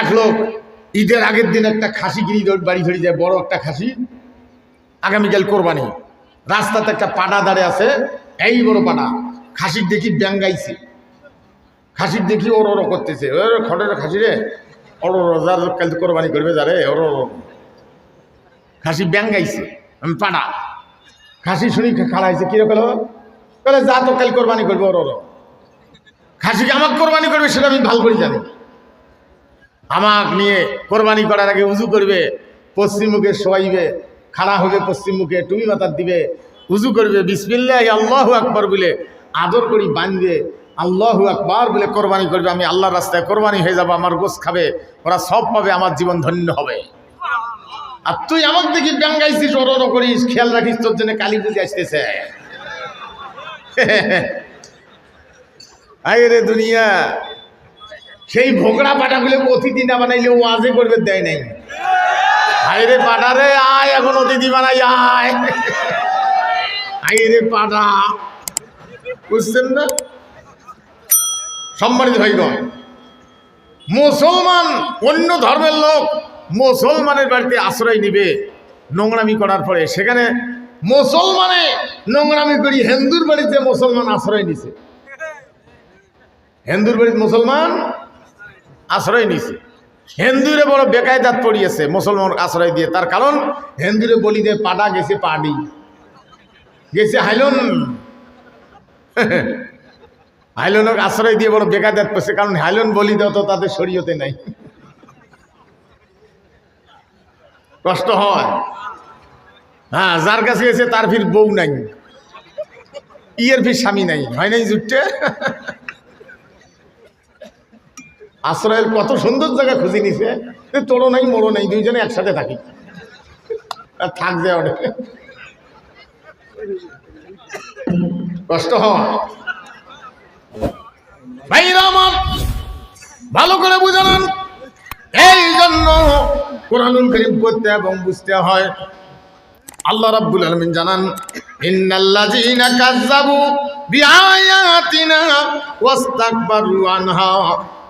এক লোক ঈদের আগের দিন একটা খাসি কিনি বাড়ি ধরে যায়, বড় একটা খাসি। আগামীকাল কোরবানি। রাস্তাতে একটা পাটা দাঁড়ে আছে, এই বড় পাটা খাসির দেখি ব্যাঙ্গাইছে। খাসির দেখি ওর ওর করতেছে। ওর খটের খাসি রে। ওর যার কাল কোরবানি করবে যারে ওর। খাসি ব্যাঙ্গাইছে, আমি পাটা খাসি শুনি খাড়াইছে কীরকম বলে যা তো কাল কোরবানি করবে, ওর ওর। খাসিকে আমাকে কোরবানি করবে, সেটা আমি ভালো করে জানি। আমাক নিয়ে কোরবানি করার আগে উজু করবে, পশ্চিম মুখে শোয়াইবে, খাড়া হবে পশ্চিম মুখে টুমি মাথার দিবে, উজু করবে, বিসমিল্লাহ আল্লাহ আকবর বলে আদর করি বাঁধবে, আল্লাহ আকবর বলে কোরবানি করবে, আমি আল্লাহর রাস্তায় কোরবানি হয়ে যাব, আমার গোস খাবে, ওরা সব পাবে, আমার জীবন ধন্য হবে। আর তুই আমার দেখি ব্যাঙ্গাইছিস ওর ওর করিস, খেয়াল রাখিস, তোর জন্য কালী পুজো আসতেছে। রে দুনিয়া সেই ভোগড়া পাটাগুলো অতিথি না বানাইলে ও আজে করবে দেয় নাই। আয় রে পাটা রে, আয়, এখন অতিথি বানাই, আয়। আয় রে পাটা। বুঝছেন না? সম্মানিত ভাইগণ, মুসলমান অন্য ধর্মের লোক মুসলমানের বাড়িতে আশ্রয় নিবে নোংরামি করার পরে। সেখানে মুসলমানে নোংরামি করি হিন্দুর বাড়িতে মুসলমান আশ্রয় নিছে। হিন্দুর বাড়িতে মুসলমান আশ্রয় নিছে হিন্দুরে বড় বেকায়দাত পড়িয়েছে মুসলমান আশ্রয় দিয়ে। তার কারণ, হিন্দুরে বলি দিয়ে পাটা গেছে পাডি। গেছে হাইলন। হাইলনক আশ্রয় দিয়ে বড় বেকায়দাত পড়ছে, কারণ হাইলন বলি দেওয়া তো তাদের শরীয়তে নাই। কষ্ট হয়। হ্যাঁ যার কাছে গেছে তার ফির বউ নাই। ইয়ের ফির স্বামী নাই। হয় নাই জুটে আশ্রয়ের কত সুন্দর জায়গা খুঁজে নিছে। তোরও নাই মোড়ো নাই, দুইজনে একসাথে থাকি। আর থাক যে অনেক কষ্ট হয়। ভালো করে বুঝালেন এই জন্য কোরআনুল করিম পড়তে এবং বুঝতে হয়। আল্লাহ রাব্বুল আলামিন জানান, ইন্নাল্লাযীনা কাযযাবু বিআয়াতিনা ওয়াস্তাকবারু আনহা।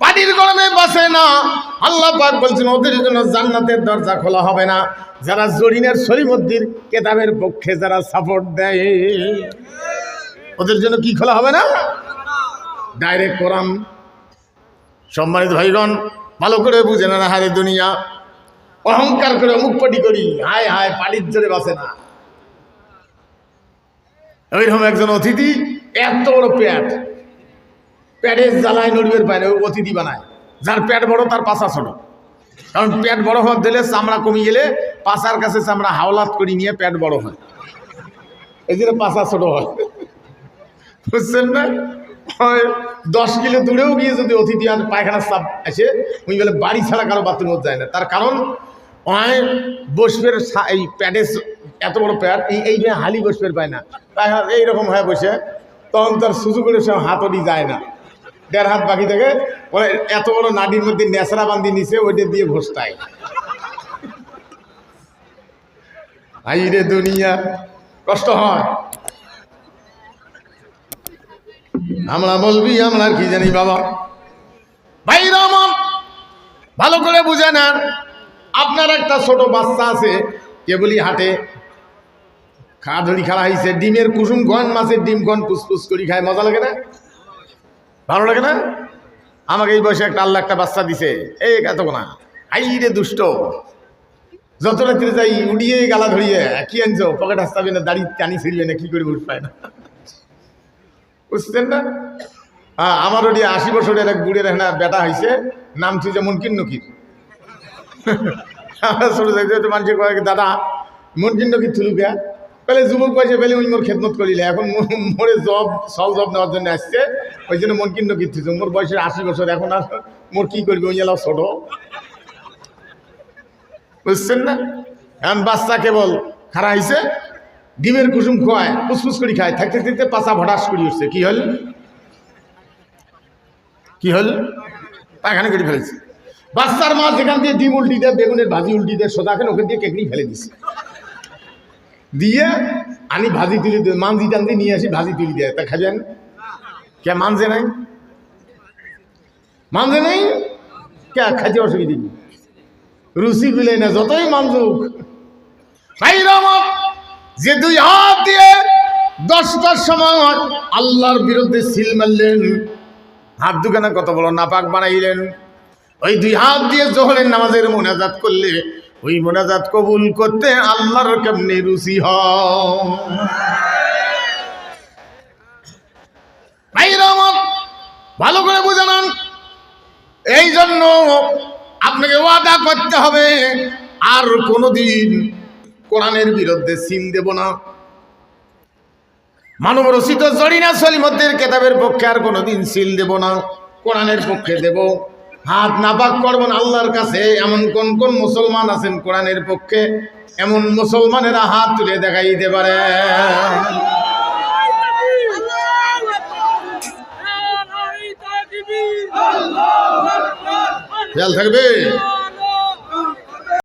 পাটির গরমে বসে না। আল্লাহ পাক বলছেন, ওদের জন্য জান্নাতের দরজা খোলা হবে না। যারা জরিনের শরীমদ্দির কেতাবের পক্ষে যারা সাপোর্ট দেয়, ওদের জন্য কি খোলা হবে না? ডাইরেক্ট কোরআন। সম্মানিত ভাইগণ, ভালো করে বুঝে না হারে দুনিয়া। অহংকার করে অমুক পাটি করি, হায় হায় পাটির জোরে বাসে না। ওইরকম একজন অতিথি, এত বড় প্যাট প্যাটের জ্বালায় নড়বের না ওই অতিথি বানায়। যার প্যাট বড়, তার পাশা ছোট। কারণ প্যাট বড় হওয়ার দিলে চামড়া কমে গেলে পাশার কাছে চামড়া হাওলাত করে নিয়ে প্যাট বড় হয়। এই জন্য পাশা ছোট হয়। বুঝছেন না? হয় দশ কিলো দূরেও গিয়ে যদি অতিথি আন, পায়খানার চাপ আসে ওই বলে, বাড়ি ছাড়া কারও বাথরুমে যায় না। তার কারণ অনেক বসবের এই প্যাডে এত বড় প্যাড এই এই হালি বসবের পায় না। পায়খানা এইরকম হয়ে বসে, তখন তার সুযোগ করে সে হাতও যায় না। দেড় হাত বাকি থেকে, ওরা এত বড় নাডির মধ্যে নেশরা বান্ধি নিছে, ওইটা দিয়ে ঘষতায় আই রে দুনিয়া, কষ্ট হয়। আমরা বলবি আমরা কি জানি বাবা। ভাই, রমন, ভালো করে বুঝে নেন, আপনার একটা ছোট বাচ্চা আছে কেবলি হাটে খা ধরি খাওয়া হয়েছে ডিমের কুসুম ঘন মাছের ডিম ঘন পুসপুস করি খায়, মজা লাগে না? ভালো লাগে না? আমাকে এই বয়সে একটা আল্লাহ একটা বাচ্চা দিছে। এই এত না। আই রে দুষ্ট। যত রাত্রে যাই উড়িয়ে গালা ধরিয়ে, কি আনছো? পকেট হাসতাবে না, দাড়ি টানি ছিড়বে না, কি করে উঠ পায় না? বুঝছেন না? হ্যাঁ আমার ওটি আশি বছরের এক বুড়ের এখানে বেটা হয়েছে নাম ছিল যেমন কিন্নকির আমরা ছোটো যাইতে তো মানুষের দাদা মন নকির থুলু পেলে যুবক পয়সা পেলে ওই মোর খেদমত করিলে। এখন মোরে জব সব জব নেওয়ার জন্য আসছে। ওই জন্য মন কিন্নকির থুছে মোর বয়সের আশি বছর, এখন আর মোর কি করবে? ওই এলাও ছোট। বুঝছেন না? এখন বাচ্চা কেবল খারা হয়েছে ডিমের কুসুম খোয়ায়, ফুসফুস করে খায়, থাকতে থাকতে পাচা ভটাস করে উঠছে। কি হল? কি হল? পায়খানা করে ফেলেছে। বাচ্চার মা যেখান দিয়ে ডিম উল্টি দেয়, বেগুনের ভাজি উল্টি দেয় সোদাকে ওখান দিয়ে কেকড়ি ফেলে দিছে। দিয়ে আমি ভাজি তুলি মানজি টানজি নিয়ে আসি, ভাজি তুলি দেয়। তা খাবেন কে মানজে নাই? মানজে নাই? কে, খাইতে অসুবিধা কি? রুচি গুলে না, যতই মানজুক যে দুই হাত দিয়ে দশটার সময় আল্লাহর বিরুদ্ধে সিল মারলেন। হাত দুখানা কত বড় নাপাক বানাইলেন। ওই দুই হাত দিয়ে জোহরের নামাজের মোনাজাত করলে ওই মোনাজাত কবুল করতে আল্লাহর কেমনি রুচি রহমান ভালো করে বুঝানান এই জন্য আপনাকে ওয়াদা করতে হবে, আর কোনোদিন কোরআনের বিরুদ্ধে সিল দেব না। মানব রচিত জরিনা সলিমদ্দের কেতাবের পক্ষে আর কোনোদিন সিল দেব না, কোরআনের পক্ষে দেব। হাত নাপাক করবেন আল্লাহর কাছে। এমন কোন কোন মুসলমান আছেন কোরআনের পক্ষে? এমন মুসলমানেরা হাত তুলে দেখাইতে পারে। খেয়াল থাকবে?